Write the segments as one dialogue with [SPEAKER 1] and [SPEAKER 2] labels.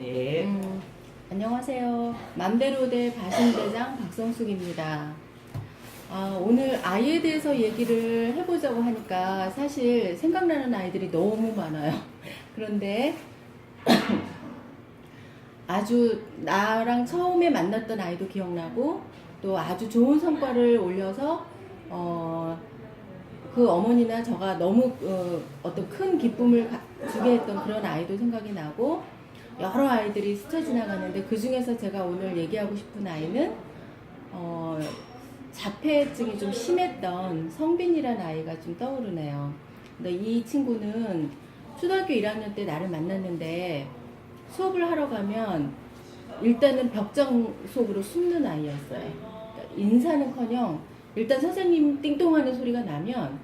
[SPEAKER 1] 네.
[SPEAKER 2] 음, 안녕하세요. 맘대로대 바신대장 박성숙입니다. 아, 오늘 아이에 대해서 얘기를 해보자고 하니까 사실 생각나는 아이들이 너무 많아요. 그런데 아주 나랑 처음에 만났던 아이도 기억나고 또 아주 좋은 성과를 올려서 어, 그 어머니나 저가 너무 어, 어떤 큰 기쁨을 가- 주게 했던 그런 아이도 생각이 나고 여러 아이들이 스쳐 지나가는데 그 중에서 제가 오늘 얘기하고 싶은 아이는 어, 자폐증이 좀 심했던 성빈이라는 아이가 좀 떠오르네요. 근데 이 친구는 초등학교 1학년 때 나를 만났는데 수업을 하러 가면 일단은 벽장 속으로 숨는 아이였어요. 그러니까 인사는커녕 일단 선생님 띵동하는 소리가 나면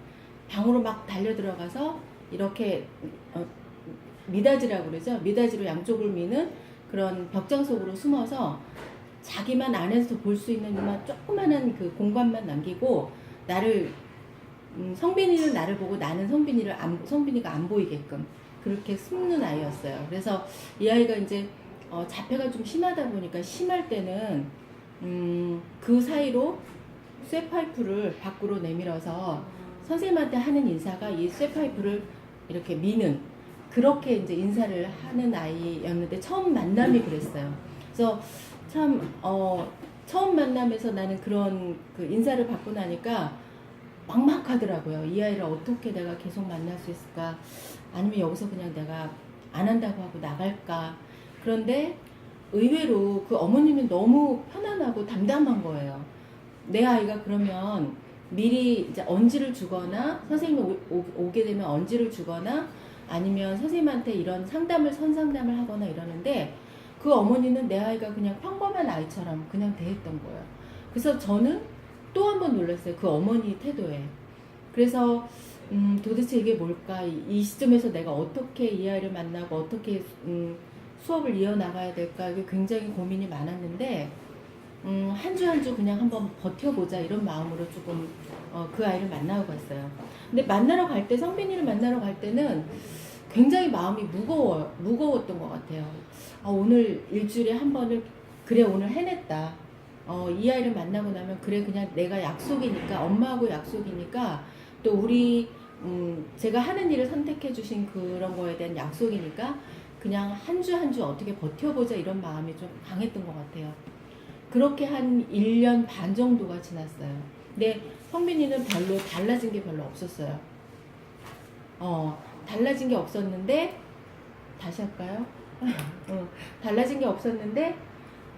[SPEAKER 2] 방으로 막 달려 들어가서 이렇게 어, 미닫이라고 그러죠. 미닫이로 양쪽을 미는 그런 벽장 속으로 숨어서 자기만 안에서 볼 수 있는 이만 조그마한 그 공간만 남기고 나를 음, 성빈이는 나를 보고 나는 성빈이를 안, 성빈이가 안 보이게끔 그렇게 숨는 아이였어요. 그래서 이 아이가 이제 어, 자폐가 좀 심하다 보니까 심할 때는 음, 그 사이로 쇠파이프를 밖으로 내밀어서 선생님한테 하는 인사가 이 쇠파이프를 이렇게 미는 그렇게 이제 인사를 하는 아이였는데 처음 만남이 그랬어요. 그래서 참 어, 처음 만남에서 나는 그런 그 인사를 받고 나니까 막막하더라고요. 이 아이를 어떻게 내가 계속 만날 수 있을까? 아니면 여기서 그냥 내가 안 한다고 하고 나갈까? 그런데 의외로 그 어머님이 너무 편안하고 담담한 거예요. 내 아이가 그러면 미리 이제 언지를 주거나 선생님이 오, 오, 게 되면 언지를 주거나 아니면 선생님한테 이런 상담을 선상담을 하거나 이러는데 그 어머니는 내 아이가 그냥 평범한 아이처럼 그냥 대했던 거예요. 그래서 저는 또 한 번 놀랐어요. 그 어머니 태도에. 그래서 음, 도대체 이게 뭘까? 이, 이 시점에서 내가 어떻게 이 아이를 만나고 어떻게 음, 수업을 이어나가야 될까? 이게 굉장히 고민이 많았는데 음, 한 주 한 주 그냥 한번 버텨보자 이런 마음으로 조금 어, 그 아이를 만나고 갔어요. 근데 만나러 갈 때 성빈이를 만나러 갈 때는 굉장히 마음이 무거워 무거웠던 것 같아요. 아, 오늘 일주일에 한 번을 그래 오늘 해냈다. 어, 이 아이를 만나고 나면 그래 그냥 내가 약속이니까 엄마하고 약속이니까 또 우리 음, 제가 하는 일을 선택해 주신 그런 거에 대한 약속이니까 그냥 한 주 한 주 어떻게 버텨보자 이런 마음이 좀 강했던 것 같아요. 그렇게 한 1년 반 정도가 지났어요. 근데 성빈이는 별로 달라진 게 별로 없었어요. 어, 달라진 게 없었는데, 다시 할까요? 어, 달라진 게 없었는데,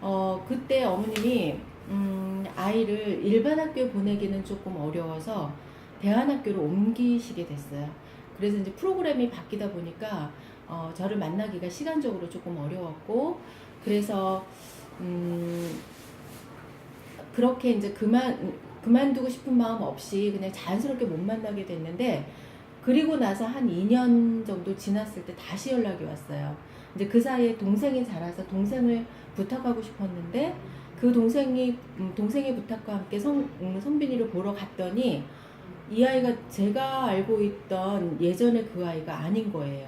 [SPEAKER 2] 어, 그때 어머님이, 음, 아이를 일반 학교에 보내기는 조금 어려워서 대안학교로 옮기시게 됐어요. 그래서 이제 프로그램이 바뀌다 보니까, 어, 저를 만나기가 시간적으로 조금 어려웠고, 그래서, 음, 그렇게 이제 그만 그만두고 싶은 마음 없이 그냥 자연스럽게 못 만나게 됐는데 그리고 나서 한 2년 정도 지났을 때 다시 연락이 왔어요. 이제 그 사이에 동생이 자라서 동생을 부탁하고 싶었는데 그 동생이 음, 동생의 부탁과 함께 성 음, 성빈이를 보러 갔더니 이 아이가 제가 알고 있던 예전의 그 아이가 아닌 거예요.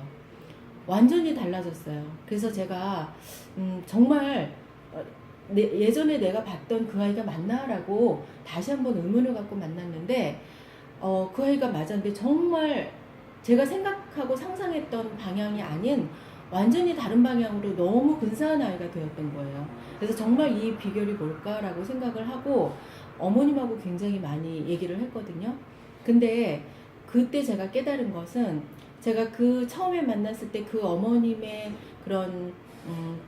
[SPEAKER 2] 완전히 달라졌어요. 그래서 제가 음, 정말 어, 내, 예전에 내가 봤던 그 아이가 맞나라고 다시 한번 의문을 갖고 만났는데 어, 그 아이가 맞았는데 정말 제가 생각하고 상상했던 방향이 아닌 완전히 다른 방향으로 너무 근사한 아이가 되었던 거예요. 그래서 정말 이 비결이 뭘까라고 생각을 하고 어머님하고 굉장히 많이 얘기를 했거든요. 근데 그때 제가 깨달은 것은 제가 그 처음에 만났을 때 그 어머님의 그런 음,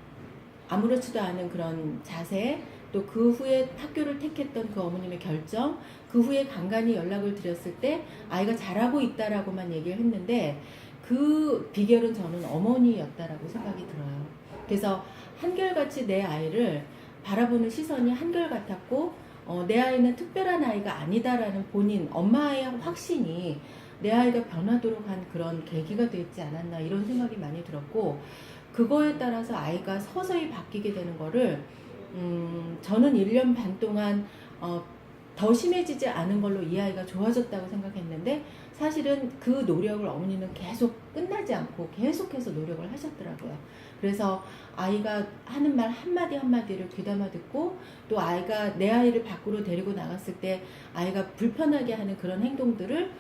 [SPEAKER 2] 아무렇지도 않은 그런 자세 또 그 후에 학교를 택했던 그 어머님의 결정 그 후에 간간히 연락을 드렸을 때 아이가 잘하고 있다라고만 얘기를 했는데 그 비결은 저는 어머니였다라고 생각이 들어요. 그래서 한결같이 내 아이를 바라보는 시선이 한결같았고 어, 내 아이는 특별한 아이가 아니다라는 본인 엄마의 확신이 내 아이가 변하도록 한 그런 계기가 되지 않았나 이런 생각이 많이 들었고 그거에 따라서 아이가 서서히 바뀌게 되는 거를 음, 저는 1년 반 동안 어, 더 심해지지 않은 걸로 이 아이가 좋아졌다고 생각했는데 사실은 그 노력을 어머니는 계속 끝나지 않고 계속해서 노력을 하셨더라고요. 그래서 아이가 하는 말 한마디 한마디를 귀담아 듣고 또 아이가 내 아이를 밖으로 데리고 나갔을 때 아이가 불편하게 하는 그런 행동들을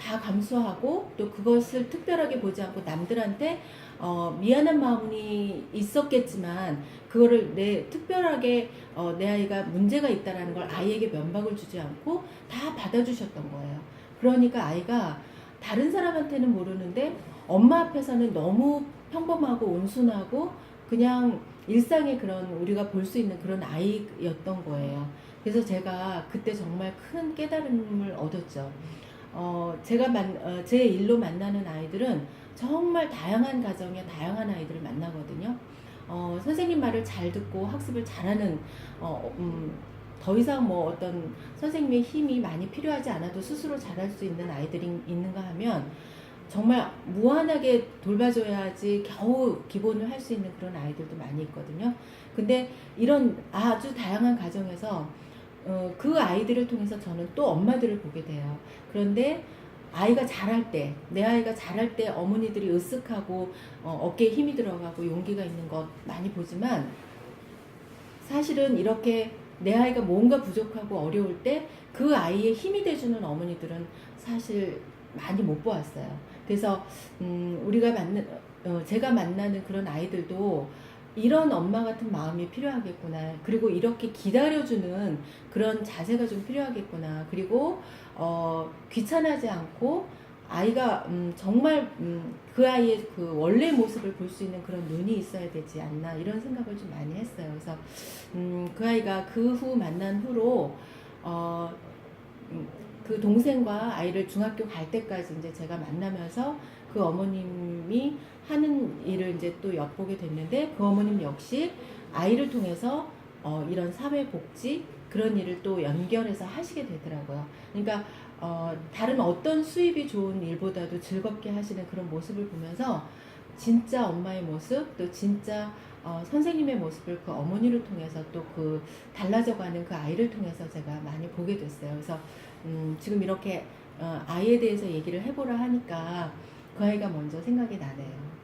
[SPEAKER 2] 다 감수하고 또 그것을 특별하게 보지 않고 남들한테 어, 미안한 마음이 있었겠지만 그거를 내 특별하게 어, 내 아이가 문제가 있다라는 걸 아이에게 면박을 주지 않고 다 받아주셨던 거예요. 그러니까 아이가 다른 사람한테는 모르는데 엄마 앞에서는 너무 평범하고 온순하고 그냥 일상의 그런 우리가 볼 수 있는 그런 아이였던 거예요. 그래서 제가 그때 정말 큰 깨달음을 얻었죠. 어, 제가 만, 어, 제 일로 만나는 아이들은 정말 다양한 가정의 다양한 아이들을 만나거든요. 어, 선생님 말을 잘 듣고 학습을 잘하는, 어, 음, 더 이상 뭐 어떤 선생님의 힘이 많이 필요하지 않아도 스스로 잘할 수 있는 아이들이 있는가 하면 정말 무한하게 돌봐줘야지 겨우 기본을 할 수 있는 그런 아이들도 많이 있거든요. 근데 이런 아주 다양한 가정에서 어, 그 아이들을 통해서 저는 또 엄마들을 보게 돼요. 그런데 아이가 잘할 때, 내 아이가 잘할 때 어머니들이 으쓱하고 어, 어깨에 힘이 들어가고 용기가 있는 것 많이 보지만 사실은 이렇게 내 아이가 뭔가 부족하고 어려울 때 그 아이의 힘이 돼주는 어머니들은 사실 많이 못 보았어요. 그래서 음, 우리가 만나 어, 제가 만나는 그런 아이들도 이런 엄마 같은 마음이 필요하겠구나. 그리고 이렇게 기다려주는 그런 자세가 좀 필요하겠구나. 그리고 어, 귀찮아지 않고 아이가 음, 정말 음, 그 아이의 그 원래 모습을 볼 수 있는 그런 눈이 있어야 되지 않나 이런 생각을 좀 많이 했어요. 그래서 음, 그 아이가 그 후 만난 후로 어, 음, 그 동생과 아이를 중학교 갈 때까지 이제 제가 만나면서 그 어머님이 하는 일을 이제 또 엿보게 됐는데 그 어머님 역시 아이를 통해서 어, 이런 사회복지 그런 일을 또 연결해서 하시게 되더라고요. 그러니까 어, 다른 어떤 수입이 좋은 일보다도 즐겁게 하시는 그런 모습을 보면서 진짜 엄마의 모습 또 진짜 어, 선생님의 모습을 그 어머니를 통해서 또 그 달라져가는 그 아이를 통해서 제가 많이 보게 됐어요. 그래서 음, 지금 이렇게 어, 아이에 대해서 얘기를 해보라 하니까 그 아이가 먼저 생각이 나네요.